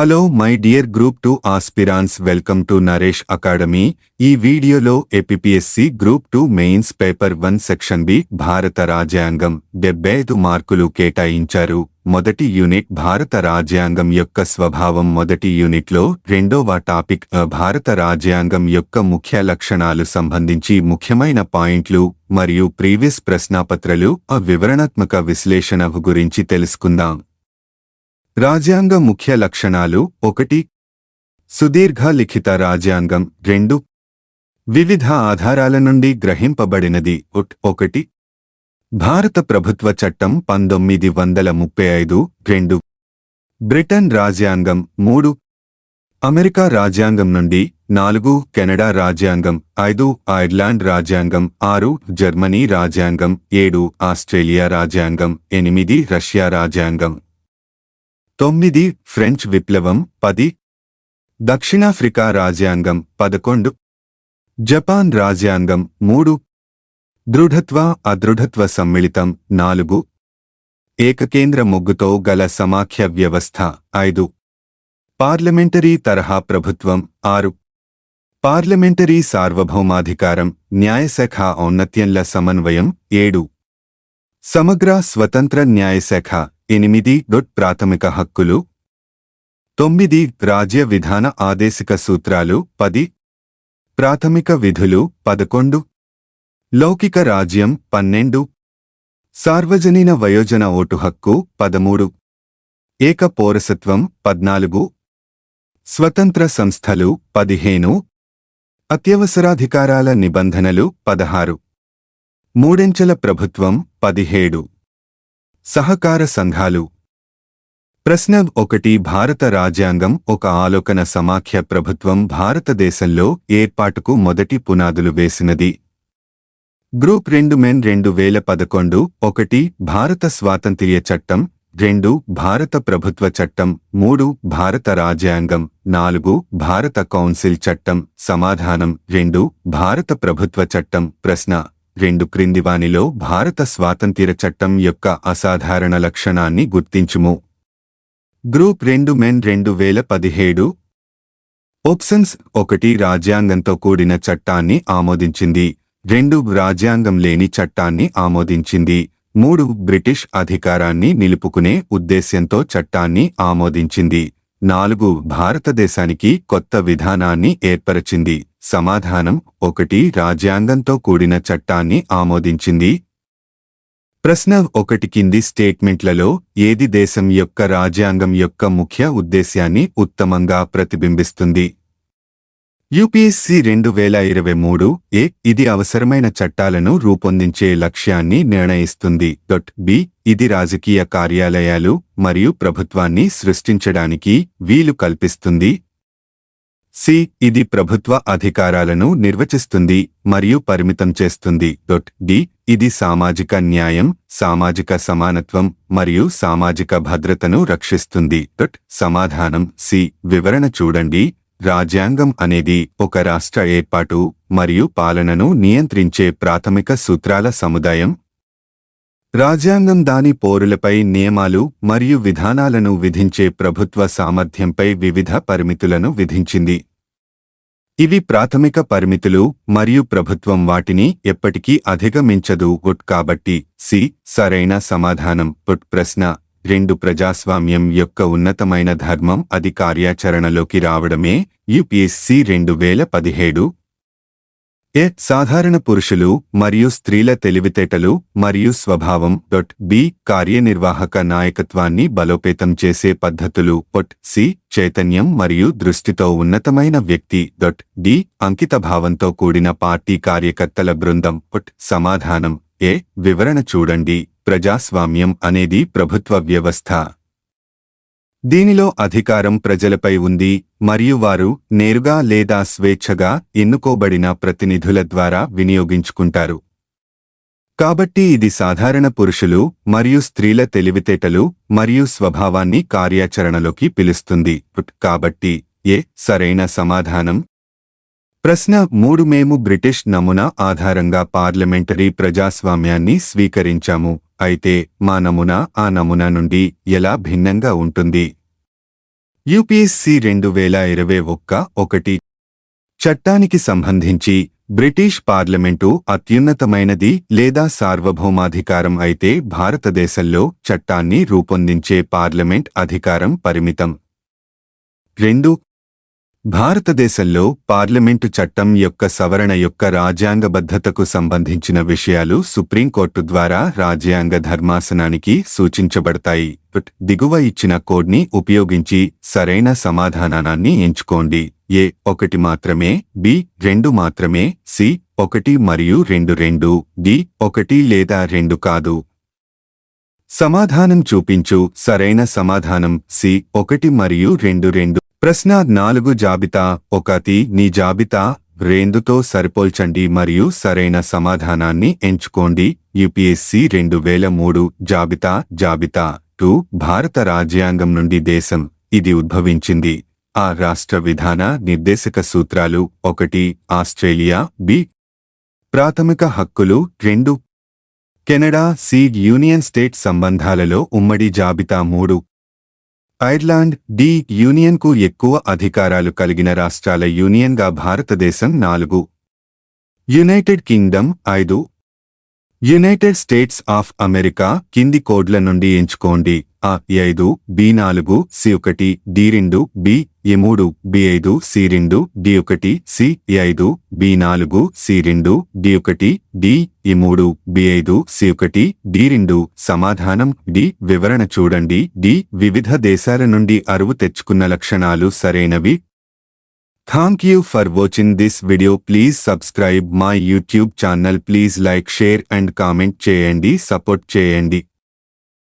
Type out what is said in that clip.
Hello my dear group two aspirants welcome to Naresh academy ఈ వీడియోలో APSC group two mains paper one section B భారత రాజ్యాంగం డెబ్బై ఐదు మార్కులు కేటాయించారు. మొదటి యూనిట్ భారత రాజ్యాంగం యొక్క స్వభావం మొదటి యూనిట్లో రెండవ టాపిక్ భారత రాజ్యాంగం యొక్క ముఖ్య లక్షణాలు సంబంధించి ముఖ్యమైన పాయింట్లు మరియు ప్రీవియస్ ప్రశ్నాపత్రలు ఆ వివరణాత్మక విశ్లేషణ గురించి తెలుసుకుందాం. రాజ్యాంగ ముఖ్య లక్షణాలు ఒకటి. సుదీర్ఘ లిఖిత రాజ్యాంగం రెండు. వివిధ ఆధారాల నుండి గ్రహింపబడినది ఉట్ ఒకటి. భారత ప్రభుత్వ చట్టం పంతొమ్మిది వందల ముప్పై ఐదు రెండు. బ్రిటన్ రాజ్యాంగం మూడు. అమెరికా రాజ్యాంగం నుండి నాలుగు. కెనడా రాజ్యాంగం ఐదు. ఐర్లాండ్ రాజ్యాంగం ఆరు. జర్మనీ రాజ్యాంగం ఏడు. ఆస్ట్రేలియా రాజ్యాంగం ఎనిమిది. రష్యా రాజ్యాంగం తొమ్మిది ఫ్రెంచ్ విప్లవం పది. దక్షిణాఫ్రికా రాజ్యాంగం పదకొండు. జపాన్ రాజ్యాంగం మూడు. దృఢత్వ అదృఢత్వ సమ్మిళితం నాలుగు. ఏకకేంద్ర మొగ్గుతో గల సమాఖ్య వ్యవస్థ ఐదు. పార్లమెంటరీ తరహా ప్రభుత్వం ఆరు. పార్లమెంటరీ సార్వభౌమాధికారం న్యాయశాఖ ఔన్నత్యంల సమన్వయం ఏడు. సమగ్ర స్వతంత్ర న్యాయశాఖ ఎనిమిది డొట్ ప్రాథమిక హక్కులు. తొమ్మిది రాజ్య విధాన ఆదేశిక సూత్రాలు. పది ప్రాథమిక విధులు. పదకొండు లౌకిక రాజ్యం. పన్నెండు సార్వజనీన వయోజన ఓటు హక్కు. పదమూడు ఏక పౌరసత్వం పద్నాలుగు స్వతంత్ర సంస్థలు. పదిహేను అత్యవసరాధికారాల నిబంధనలు. పదహారు మూడెంచెల ప్రభుత్వం. పదిహేడు సహకార సంఘాలు. ప్రశ్న ఒకటి భారత రాజ్యాంగం ఒక ఆలోకన సమాఖ్య ప్రభుత్వం భారతదేశంలో ఏర్పాటుకు మొదటి పునాదులు వేసినది. గ్రూప్ రెండు మెన్ రెండు వేల పదకొండు ఒకటి భారత స్వాతంత్ర్య చట్టం రెండు భారత ప్రభుత్వ చట్టం మూడు భారత రాజ్యాంగం నాలుగు భారత కౌన్సిల్ చట్టం సమాధానం రెండు భారత ప్రభుత్వ చట్టం ప్రశ్న రెండు క్రింది వానిలో భారత స్వాతంత్ర్య చట్టం యొక్క అసాధారణ లక్షణాన్ని గుర్తించుము. గ్రూప్ రెండు మెన్ రెండు వేల పదిహేడు. ఆప్షన్స్ ఒకటి రాజ్యాంగంతో కూడిన చట్టాన్ని ఆమోదించింది. రెండు రాజ్యాంగం లేని చట్టాన్ని ఆమోదించింది. మూడు బ్రిటిష్ అధికారాన్ని నిలుపుకునే ఉద్దేశ్యంతో చట్టాన్ని ఆమోదించింది. నాలుగు భారతదేశానికి కొత్త విధానాన్ని ఏర్పరచింది. సమాధానం ఒకటి రాజ్యాంగంతో కూడిన చట్టాన్ని ఆమోదించింది. ప్రశ్న ఒకటి కింది స్టేట్మెంట్లలో ఏది దేశం యొక్క రాజ్యాంగం యొక్క ముఖ్య ఉద్దేశ్యాన్ని ఉత్తమంగా ప్రతిబింబిస్తుంది? యూపీఎస్సీ రెండు వేల ఇరవై మూడు ఏ ఇది అవసరమైన చట్టాలను రూపొందించే లక్ష్యాన్ని నిర్ణయిస్తుంది. డొట్ బి ఇది రాజకీయ కార్యాలయాలు మరియు ప్రభుత్వాన్ని సృష్టించడానికి వీలు కల్పిస్తుంది. సి ఇది ప్రభుత్వ అధికారాలను నిర్వచిస్తుంది మరియు పరిమితం చేస్తుంది. డొట్ డి ఇది సామాజిక న్యాయం సామాజిక సమానత్వం మరియు సామాజిక భద్రతను రక్షిస్తుంది. డొట్ సమాధానం సి వివరణ చూడండి. రాజ్యాంగం అనేది ఒక రాష్ట్ర ఏర్పాటు మరియు పాలనను నియంత్రించే ప్రాథమిక సూత్రాల సముదాయం రాజ్యాంగం దాని పౌరులపై నియమాలు మరియు విధానాలను విధించే ప్రభుత్వ సామర్థ్యంపై వివిధ పరిమితులను విధించింది. ఇవి ప్రాథమిక పరిమితులు మరియు ప్రభుత్వం వాటిని ఎప్పటికీ అధిగమించదు. గుట్ కాబట్టి సి సరైన సమాధానం. పుట్ ప్రశ్న రెండు ప్రజాస్వామ్యం యొక్క ఉన్నతమైన ధర్మం అది కార్యాచరణలోకి రావడమే. యుపిఎస్సి రెండు వేల పదిహేడు ఏ సాధారణ పురుషులు మరియు స్త్రీల తెలివితేటలు మరియు స్వభావం డొట్ బి కార్యనిర్వాహక నాయకత్వాన్ని బలోపేతం చేసే పద్ధతులు పొట్ సి చైతన్యం మరియు దృష్టితో ఉన్నతమైన వ్యక్తి డొట్ డి అంకితభావంతో కూడిన పార్టీ కార్యకర్తల బృందం పొట్ సమాధానం ఏ వివరణ చూడండి ప్రజాస్వామ్యం అనేది ప్రభుత్వ వ్యవస్థ. దీనిలో అధికారం ప్రజలపై ఉంది మరియు వారు నేరుగా లేదా స్వేచ్ఛగా ఎన్నుకోబడిన ప్రతినిధుల ద్వారా వినియోగించుకుంటారు. కాబట్టి ఇది సాధారణ పురుషులు మరియు స్త్రీల తెలివితేటలు మరియు స్వభావాన్ని కార్యాచరణలోకి పిలుస్తుంది. కాబట్టి ఏ సరైన సమాధానం? ప్రశ్న మూడు. మేము బ్రిటిష్ నమూనా ఆధారంగా పార్లమెంటరీ ప్రజాస్వామ్యాన్ని స్వీకరించాము. అయితే మా నమూనా ఆ నమూనా నుండి ఎలా భిన్నంగా ఉంటుంది? యూపీఎస్సి రెండు వేల ఇరవై ఒక్క ఒకటి చట్టానికి సంబంధించి బ్రిటిష్ పార్లమెంటు అత్యున్నతమైనది లేదా సార్వభౌమాధికారం అయితే భారతదేశంలో చట్టాన్ని రూపొందించే పార్లమెంట్ అధికారం పరిమితం. రెండు భారతదేశంలో పార్లమెంటు చట్టం యొక్క సవరణ యొక్క రాజ్యాంగబద్ధతకు సంబంధించిన విషయాలు సుప్రీంకోర్టు ద్వారా రాజ్యాంగ ధర్మాసనానికి సూచించబడతాయి. దిగువ ఇచ్చిన కోడ్ని ఉపయోగించి సరైన సమాధానాన్ని ఎంచుకోండి. ఏ. ఒకటి మాత్రమే బి. రెండు మాత్రమే సి. ఒకటి మరియు రెండు రెండు డి. ఒకటి లేదా రెండు కాదు. సమాధానం చూపించు. సరైన సమాధానం సి. ఒకటి మరియు రెండు రెండు. ప్రశ్న నాలుగు జాబితా ఒకటి నీ జాబితా రెండుతో సరిపోల్చండి మరియు సరైన సమాధానాన్ని ఎంచుకోండి. యుపిఎస్సి రెండు వేల మూడు జాబితా జాబితా. టూ భారత రాజ్యాంగం నుండి దేశం ఇది ఉద్భవించింది. ఆ రాష్ట్ర విధాన నిర్దేశక సూత్రాలు ఒకటి ఆస్ట్రేలియా బి ప్రాథమిక హక్కులు రెండు కెనడా సీడ్ యూనియన్ స్టేట్ సంబంధాలలో ఉమ్మడి జాబితా మూడు ఐర్లాండ్ డి యూనియన్కు ఎక్కువ అధికారాలు కలిగిన రాష్ట్రాల యూనియన్గా భారతదేశం నాలుగు. యునైటెడ్ కింగ్డమ్ ఐదు యునైటెడ్ స్టేట్స్ ఆఫ్ అమెరికా కింది కోడ్ల నుండి ఎంచుకోండి. ఆ ఐదు బి నాలుగు సి ఒకటి డి రెండు బి ఎ మూడు బి ఐదు సి రెండు డి ఒకటి సి ఐదు బి నాలుగు సి రెండు డి ఒకటి డి ఎ మూడు బి ఐదు సి ఒకటి డి రెండు. సమాధానం డి వివరణ చూడండి. డి వివిధ దేశాల నుండి అరువు తెచ్చుకున్న లక్షణాలు సరైనవి thank you for watching this video please subscribe my YouTube channel please like share and comment చేయండి సపోర్ట్ చేయండి